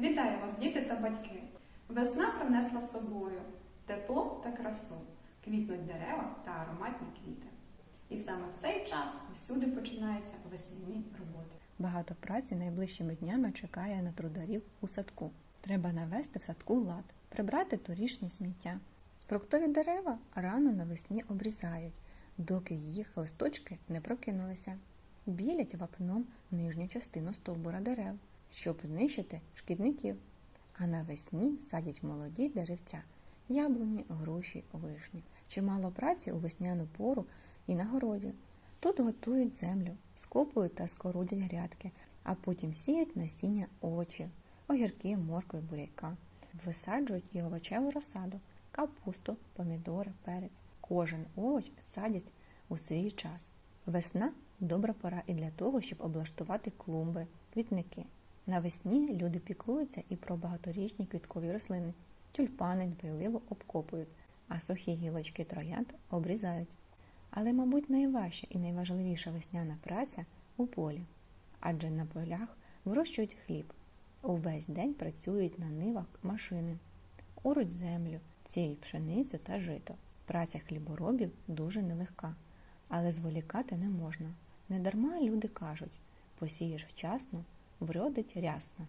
Вітаю вас, діти та батьки! Весна принесла з собою тепло та красу, квітнуть дерева та ароматні квіти. І саме в цей час усюди починаються весняні роботи. Багато праці найближчими днями чекає на трударів у садку. Треба навести в садку лад, прибрати торішнє сміття. Фруктові дерева рано навесні обрізають, доки їх листочки не прокинулися. Білять вапном нижню частину стовбура дерев, щоб знищити шкідників. А навесні садять молоді деревця яблуні, груші, вишні. Чимало праці у весняну пору і на городі. Тут готують землю, скопують та скорудять грядки, а потім сіють насіння овочів, огірки, моркви, буряка. Висаджують і овочеву розсаду, капусту, помідори, перець. Кожен овоч садять у свій час. Весна добра пора і для того, щоб облаштувати клумби, квітники. Навесні люди піклуються і про багаторічні квіткові рослини. Тюльпани дбайливо обкопують, а сухі гілочки троянд обрізають. Але, мабуть, найважча і найважливіша весняна праця у полі, адже на полях вирощують хліб. Увесь день працюють на нивах машини, оруть землю, сіють пшеницю та жито. Праця хліборобів дуже нелегка, але зволікати не можна. Недарма люди кажуть посієш вчасно, вродить рясно.